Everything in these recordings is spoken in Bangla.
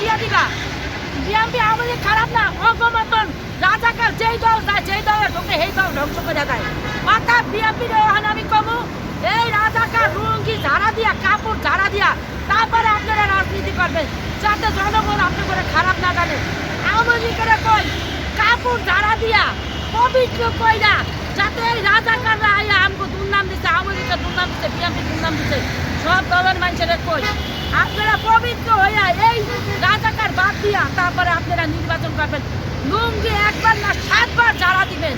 দিয়ে দিবা। বিএনপি আওয়ামী লীগ খারাপ না অগমতন রাজাকার যেই দল যায়, যেই দলে ঢোকে সেই দল ধ্বংস করে দেয়। অর্থাৎ বিএনপির ওখানে আমি কমু, এই রাজাকার রুঙ্গি ঝাড়া দিয়া, কাপড় ঝাড়া দিয়া, তারপরে আপনারা রাজনীতি করবেন। যাতে জনগণ আপনি করে খারাপ না জানে। আওয়ামী লীগের কই? কাপড় ঝাড়া দিয়া, পবিত্র কইরা যাতে এই রাজাকাররা আইয়া আমগো দুর্নাম দিচ্ছে আওয়ামী লীগের দুর্নাম দিচ্ছে বিএনপি দুর্নাম দিচ্ছে সব দলের মানুষের কই। আপনারা পবিত্র হইয়া এই রাজাকার বাদ দিয়া তারপরে আপনারা নির্বাচন করবেন। লুঙ্গি একবার না সাতবার জ্বালা দিবেন।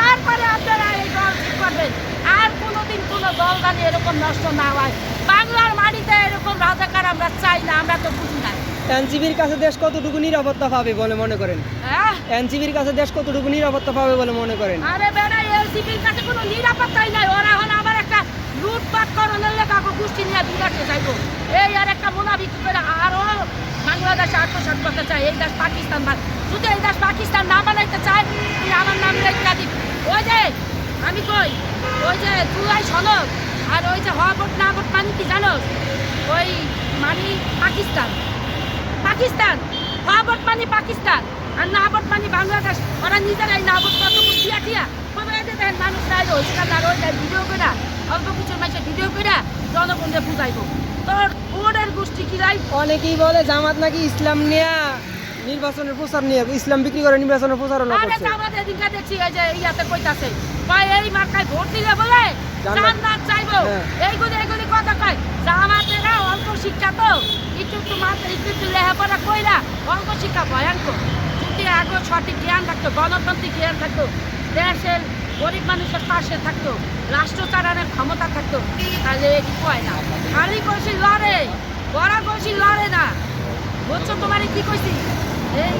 তারপরে আপনারা এই দল ঠিক করবেন। আর কোনোদিন কোনো দল জানি এরকম নষ্ট না হয়। বাংলার মাটিতে এরকম রাজাকার আমরা চাই না আমরা তো বুঝি না এনসিবির কাছে দেশ কতটুকু নিরাপত্তা পাবে বলে মনে করেন? হ্যাঁ? এনসিবির কাছে দেশ কতটুকু নিরাপত্তা পাবে বলে মনে করেন? আরে বেড়া এলসিপির কাছে কোনো নিরাপত্তাই নাই। ওরা এখন আবার একটা লুটপাট করণের লেখা গোষ্ঠী নিয়ে বিরাটে যাইব। এই আর একটা মোনাবিক করে আরও বাংলাদেশে আত্মসাত করতে চায়। এই দেশ পাকিস্তান যদি এই দেশ পাকিস্তান না বানাইতে চায়, তুই আমার নাম লেখা দিবি। ওই যে, আমি কই? ওই যে জুলাই সনদ আর ওই যে হবট না হবট মানে কি জানো ওই মানে পাকিস্তান। পাকিস্তান। হবট মানে পাকিস্তান। আর না নাবট মানে বাংলাদেশ ওরা নিজেরাই নাবট কত দিয়া এদের দেখেন মানুষ নাই ওই সেখানে আর ওই ভিডিও করে অল্প কিছু মাসে ভিডিও করে জনগণকে বুঝাইব। তোর ওদের গোষ্ঠী কি লাই? অনেকেই বলে জামাত নাকি ইসলাম নিয়ে নির্বাচনের প্রচার নিয়ে ইসলাম বিক্রি করে নির্বাচনের প্রচারণা করছে। আমাদের এদিনকে দেখছি এই যে ইয়াতে কইতাছে কয় এই মার্কায় ভোট দিলে বলে? জান্নাত- চাইব। হ্যাঁ। এইগুলি এইগুলি কথা কয় জামাতেরা অল্প শিক্ষা তো একটু একটু মাত্র একটু একটু লেখাপড়া কইরা অল্প শিক্ষা ভয়ঙ্কর। যদি আগে সঠিক জ্ঞান থাকতো গণতান্ত্রিক জ্ঞান থাকতো দেশের গরিব মানুষের পাশে থাকতো রাষ্ট্র চালানোর ক্ষমতা থাকতো তাহলে এটি কয় না। খালি কষি লড়ে বড় কষি লড়ে না। বুঝছ তোমার কি কইছি? এই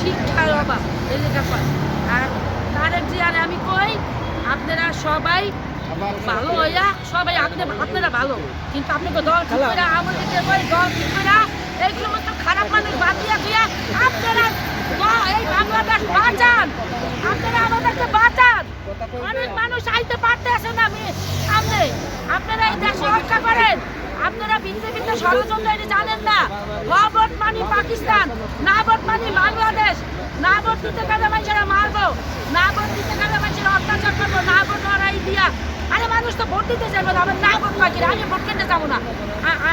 শিক্ষার অভাব এই লেখা কয় আর তারেক জিয়ারে আমি কই আপনারা সবাই ভালো হইয়া সবাই আপনি আপনারা ভালো। কিন্তু আপনাকে দল ঠিক করে আমাদের দল ঠিক করে এইগুলো মতো খারাপ মানুষ বাদ দিয়া দিয়া আপনারা এই বাংলাদেশ বাঁচান। আপনারা আমাদেরকে বাঁচান। অনেক মানুষ আইতে পারতেছে না আমি সামনে। আপনারা এই দেশ করেন। আপনারা বিজেপিতে ষড়যন্ত্র এটা জানেন না। মানি পাকিস্তান না ভোট বাংলাদেশ। না দিতে গেলে মানুষেরা মারবো। না দিতে গেলে মানুষেরা অত্যাচার করব। না ভোট দিয়া। আরে মানুষ তো ভোট দিতে যাবে না আমার না ভোট পাখি আমি ভোট কিনতে যাব না।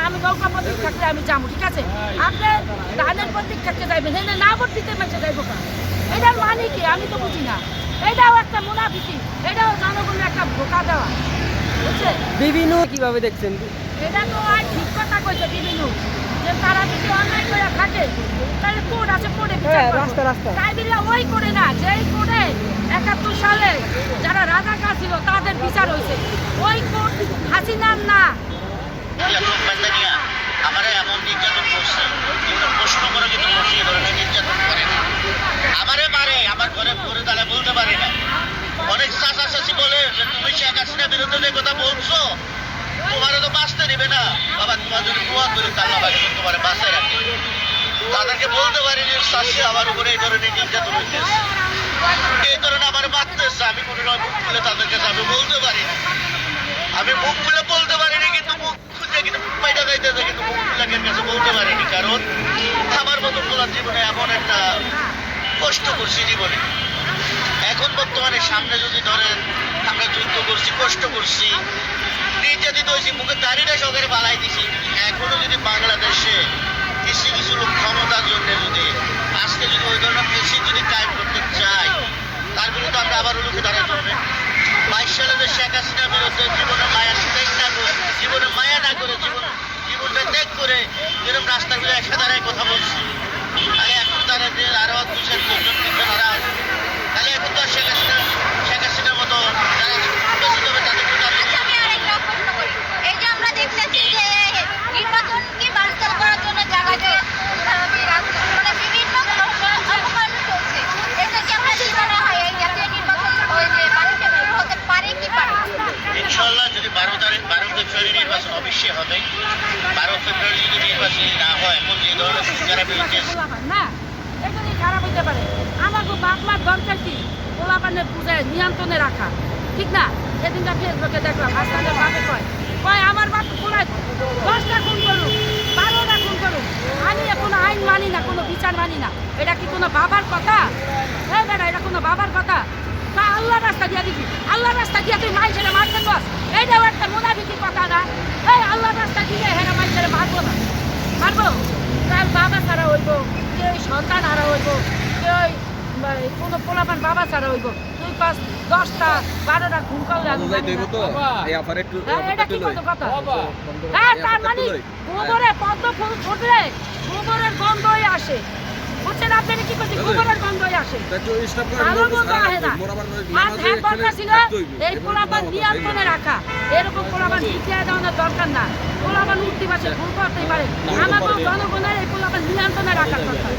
আমি নৌকা প্রতীক থাকলে আমি যাব ঠিক আছে? আপনি ধানের প্রতীক থাকতে যাইবেন এখানে না ভোট দিতে মানুষে যাইবো না এটার মানে কি? আমি তো বুঝি না। এটাও একটা মুনাফিকি এটাও জনগণের একটা ধোকা দেওয়া বুঝছে বিভিন্ন কীভাবে দেখছেন? এটা তো আর ঠিক কথা কইছে বিভিন্ন। যে তারা যদি অন্যায় করে থাকে তাহলে কোর্ট আছে বিচার হ্যাঁ। রাস্তা, রাস্তা। তাই বলে ওই করে না যেই কোর্টে একাত্তর সালে যারা রাজাকার ছিল তাদের বিচার হয়েছে ওই কোর্ট হাসিনার না। যে যে তো বাঁচতে দিবে না। বাবা, তোমার যদি দোয়া করি বাঁচায় রাখে। তাদেরকে বলতে পারিনি শাসি আমার উপরে এই ধরনের নির্যাতন হইতেছে। এই ধরনের আমার মারতেছে, আমি কোনো রকম মুখ খুলে তাদের কাছে আমি বলতে পারি না। আমি মুখ খুলে বলতে পারিনি, কিন্তু মুখ খুলে কিন্তু পাইটা যাইতেছে, কিন্তু মুখ খুলে কাছে বলতে পারিনি, কারণ আমার মতো বলার জীবনে এমন একটা কষ্ট করছি জীবনে। এখন বর্তমানে সামনে যদি ধরেন, আমরা যুদ্ধ করছি, কষ্ট করছি, নির্যাতিত হয়েছি, মুখে দাড়িটা সকালে বালাই দিছি, এখনও যদি বাংলাদেশে কিছু কিছু লোক ক্ষমতার জন্য যদি, আজকে যদি ওই ধরনের মেশিন যদি কায়েম করতে চাই তার বিরুদ্ধে আমরা আবার রুখে দাঁড়াতে হবে বাইশ সালে যে শেখ হাসিনার বিরুদ্ধে জীবনে মায়া ত্যাগ না করে জীবনে মায়া না করে জীবন জীবনটা ত্যাগ করে যেরকম রাস্তাগুলো কথা বলছি আরে এখন তারা যে আরও দু চার জন কিন্তু তারা তাহলে এখন তো আর শেখ হাসিনা শেখ হাসিনার মতো যারা বেশি হবে তাদের জন্য আর আচ্ছা, আমি আরেকটা প্রশ্ন করি। এই যে আমরা দেখতেছি যে নির্বাচনকে বানচাল করার জন্য জায়গায় জায়গায় যে রাজনীতি মানে বিভিন্ন কর্মকাণ্ড চলছে। এটা কি আপনার কি মনে হয় এই জাতীয় নির্বাচন ওই যে বাণিজ্য শুরু হতে পারে কি পারে না? ইনশাল্লাহ যদি বারো তারিখ বারো ফেব্রুয়ারি নির্বাচন অবশ্যই হবে বারো ফেব্রুয়ারি না হয় না খারাপ হইতে পারে আমাকে বাপ মার দরকার কি পোলাপানের পূজায় নিয়ন্ত্রণে রাখা ঠিক না সেদিনটা ফেসবুকে দেখলাম হাসপাতালের বাপে কয় কয় আমার বাপ পোলায় দশটা খুন করুক বারোটা খুন করুক আমি এখন আইন মানি সংসার মানি না এটা কি কোনো বাবার কথা বেটা এটা কোনো বাবার কথা তা আল্লাহ রাস্তা দিয়ে আল্লাহ রাস্তা দিয়ে তুই মাই ছেলে বস এইটাও একটা মোনাবিকির কথা না এই আল্লাহ রাস্তা দিয়ে হেরা মাই মারবো না। মারবো তার বাবা ছাড়া হইব? কেউ সন্তান হারা হইব? কেউ কোনো পোলাপান বাবা ছাড়া হইব? তুই পাঁচ দশটা বারোটা ঘুম করলে। হ্যাঁ, এটা কি কত কথা? হ্যাঁ তার মানে গোবরে পদ্ম ফুল ফুটলে গোবরের গন্ধই আসে। বুঝছেন আপনি কি করছেন গোবরের গন্ধ আসে। ভালো গন্ধ আসে না। আর ধ্যান দরকার ছিল এই পোলাপান নিয়ন্ত্রণে রাখা। এরকম পোলাপান শিখিয়ে দেওয়ানোর দরকার না। পোলাপান উঠতে পারছে ভুল করতেই পারে। আমাদের জনগণের এই পোলাপান নিয়ন্ত্রণে রাখার দরকার।